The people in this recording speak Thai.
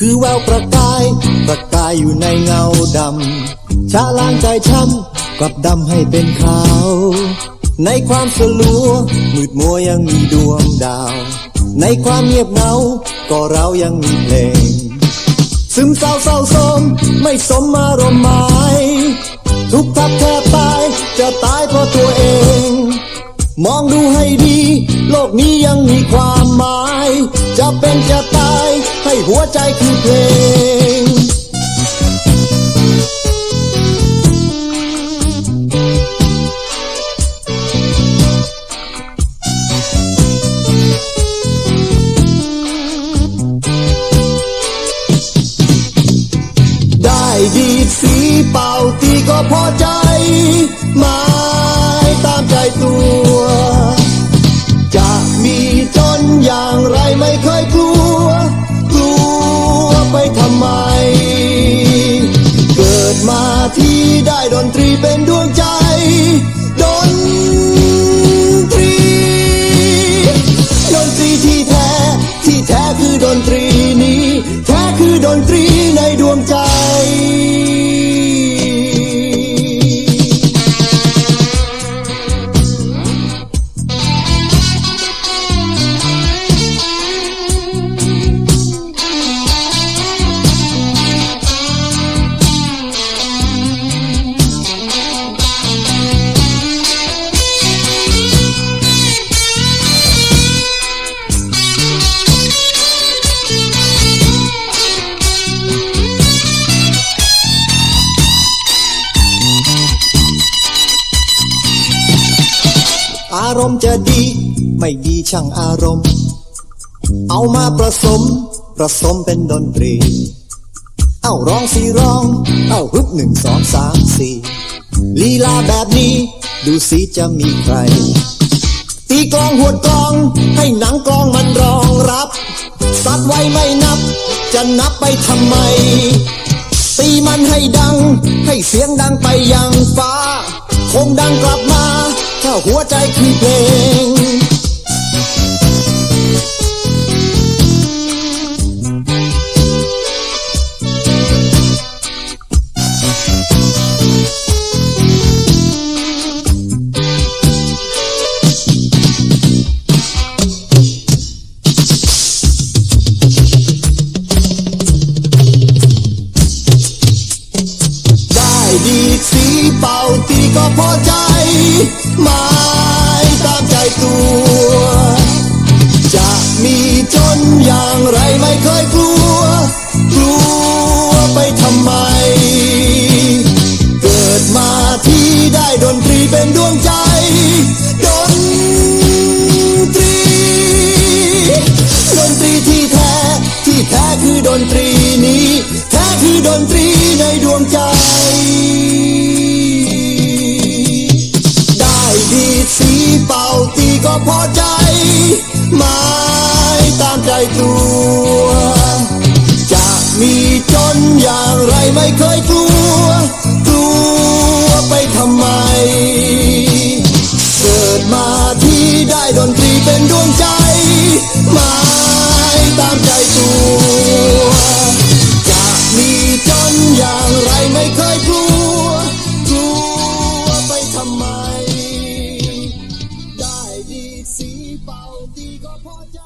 คือแววประกาย ประกายอยู่ในเงาดำชะล้างใจช้ำกลับดำให้เป็นขาว ในความสลัวมืดมัวยังมีดวงดาว ในความเงียบเงา ก็เรายังมีเพลง ซึมเศร้าเศร้าโศมไม่สมอารมณ์หมาย ทุกทับแทบตาย จะตายเพราะตัวเอง มองดูให้ดี โลกนี้ยังมีความหมาย จะเป็นจะตาย ให้หัวใจคือเพลง ได้ดีสีเป่าตีก็พอใจ ไารมณ์จะดี ไม่ดีช่างอารมณ์ เอามาผสมผสมเป็นดนตรี เอาร้องสีร้อง เอาฮึบหนึ่งสองสามสี่ลีลาแบบนี้ ดูสิจะมีใคร ตีกลองหวดกลอง ให้หนังกลองมันรองรับ สัตว์ไว้ไม่นับ จะนับไปทำไม ตีมันให้ดัง ให้เสียงดังไปยังฟ้า คงดังกลับมา ถ้าหัว ดีดสีเป่าตีก็พอใจมา พอใจหม้ตามใจตัว จะมีจนอย่างไรไม่เคยกลัว สีเป่าตีก็พอใจ